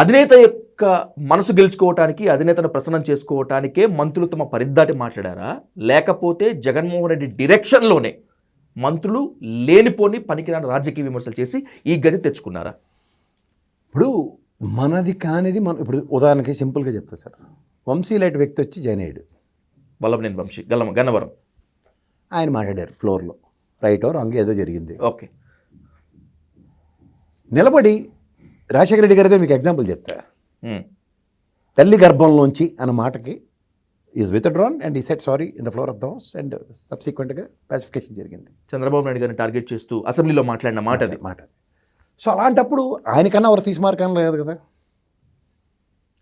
అధినేత యొక్క మనసు గెలుచుకోవటానికి అధినేతను ప్రసన్నం చేసుకోవటానికే మంత్రులు తమ పరిద్దాటి మాట్లాడారా? లేకపోతే జగన్మోహన్ రెడ్డి డిరెక్షన్లోనే మంత్రులు లేనిపోని పనికిరాని రాజకీయ విమర్శలు చేసి ఈ గది తెచ్చుకున్నారా? ఇప్పుడు మనది కానిది మనం ఇప్పుడు ఉదాహరణకి సింపుల్గా చెప్తా సార్. వంశీ లాంటి వ్యక్తి వచ్చి జాయిన్ అయ్యాడు. వల్లభనేని వంశీ గల్లమ గన్నవరం. ఆయన మాట్లాడారు ఫ్లోర్లో. రైట్ ఓ రాంగ్ ఏదో జరిగింది. ఓకే. నిలబడి రాజశేఖర రెడ్డి గారితో మీకు ఎగ్జాంపుల్ చెప్తా. ఉమ్. తల్లి గర్భంలోంచి అన్న మాటకి is withdrawn and is said sorry in the floor of the house and సబ్సిక్వెంట్గా pacification జరిగింది. చంద్రబాబు నాయుడు గారిని టార్గెట్ చేస్తూ అసెంబ్లీలో మాట్లాడిన మాట అది. మాట సో అలాంటప్పుడు ఆయనకన్నా ఎవరు తీసుమార్కం లేదు కదా.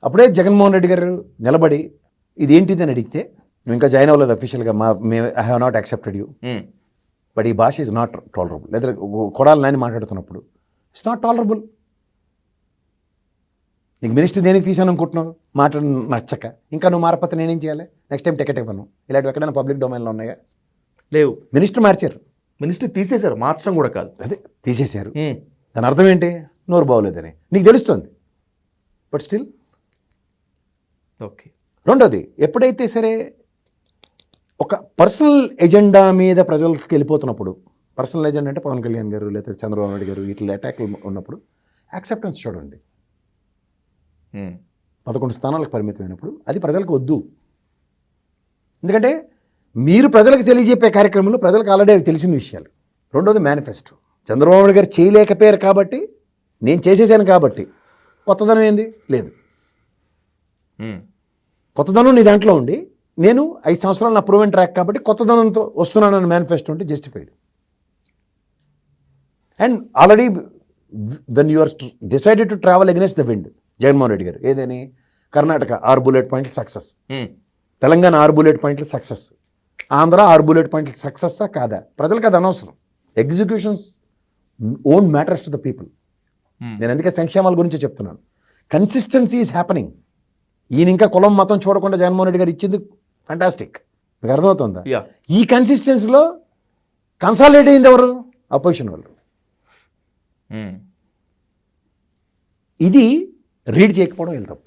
అప్పుడే జగన్మోహన్ రెడ్డి గారు నిలబడి ఇది ఏంటిది అని అడిగితే నువ్వు ఇంకా జాయిన్ అవ్వలేదు అఫీషియల్గా మా may I have not accepted you. But ఈ భాష ఈజ్ నాట్ టాలరబుల్ లేదా కొడాలి నాని మాట్లాడుతున్నప్పుడు ఇట్స్ నాట్ టాలరబుల్ నీకు మినిస్టర్ దేనికి తీసాను అనుకుంటున్నావు? మాట నచ్చక. ఇంకా నువ్వు మారపోతే నేనేం చేయాలి? నెక్స్ట్ టైం టికెట్ ఇవ్వను. ఇలాంటివి ఎక్కడైనా పబ్లిక్ డొమైన్లో ఉన్నాయా? లేవు. మినిస్టర్ మార్చారు. మినిస్టర్ తీసేశారు. మార్చడం కూడా కాదు. అదే తీసేశారు. దాని అర్థం ఏంటి? నోరు బాగోలేదని. నీకు తెలుస్తుంది. But still okay. రెండోది ఎప్పుడైతే సరే ఒక పర్సనల్ ఎజెండా మీద ప్రజలకు వెళ్ళిపోతున్నప్పుడు పర్సనల్ ఎజెండా అంటే పవన్ కళ్యాణ్ గారు లేదా చంద్రబాబు నాయుడు గారు ఇట్లా అటాక్లు ఉన్నప్పుడు యాక్సెప్టెన్స్ చూడండి. పదకొండు స్థానాలకు పరిమితమైనప్పుడు అది ప్రజలకు వద్దు. ఎందుకంటే మీరు ప్రజలకు తెలియజెప్పే కార్యక్రమంలో ప్రజలకు ఆల్రెడీ అవి తెలిసిన విషయాలు. రెండోది మేనిఫెస్టో. చంద్రబాబు నాయుడు గారు చేయలేకపోయారు కాబట్టి నేను చేసేసాను కాబట్టి కొత్తదనం ఏంది? లేదు. కొత్తదనం నీ దాంట్లో ఉండి నేను ఐదు సంవత్సరాలు నా ప్రూవెన్ ట్రాక్ కాబట్టి కొత్తదనంతో వస్తున్నాను అని మేనిఫెస్టో ఉంటే justified. And already when you are decided to travel against the wind Jaganmohan Reddy garu. ఏదని? కర్ణాటక ఆరు బుల్లెట్ పాయింట్లు సక్సెస్. తెలంగాణ ఆరు బుల్లెట్ పాయింట్లు సక్సెస్. ఆంధ్ర ఆరు బుల్లెట్ పాయింట్లు సక్సెస్సా కాదా? ప్రజలకు అది అనవసరం. Executions own matters to the people. నేను అందుకే సంక్షేమాల గురించి చెప్తున్నాను. Consistency is happening. ఈయన ఇంకా కులం మతం చూడకుండా జగన్మోహన్ రెడ్డి గారు ఇచ్చింది ఫంటాస్టిక్ మీకు అర్థమవుతుందా? ఈ కన్సిస్టెన్సీలో కన్సాలిడేట్ అయింది ఎవరు? అపోజిషన్ వాళ్ళు. ఇది రీడ్ చేయకపోవడం వెళ్తాం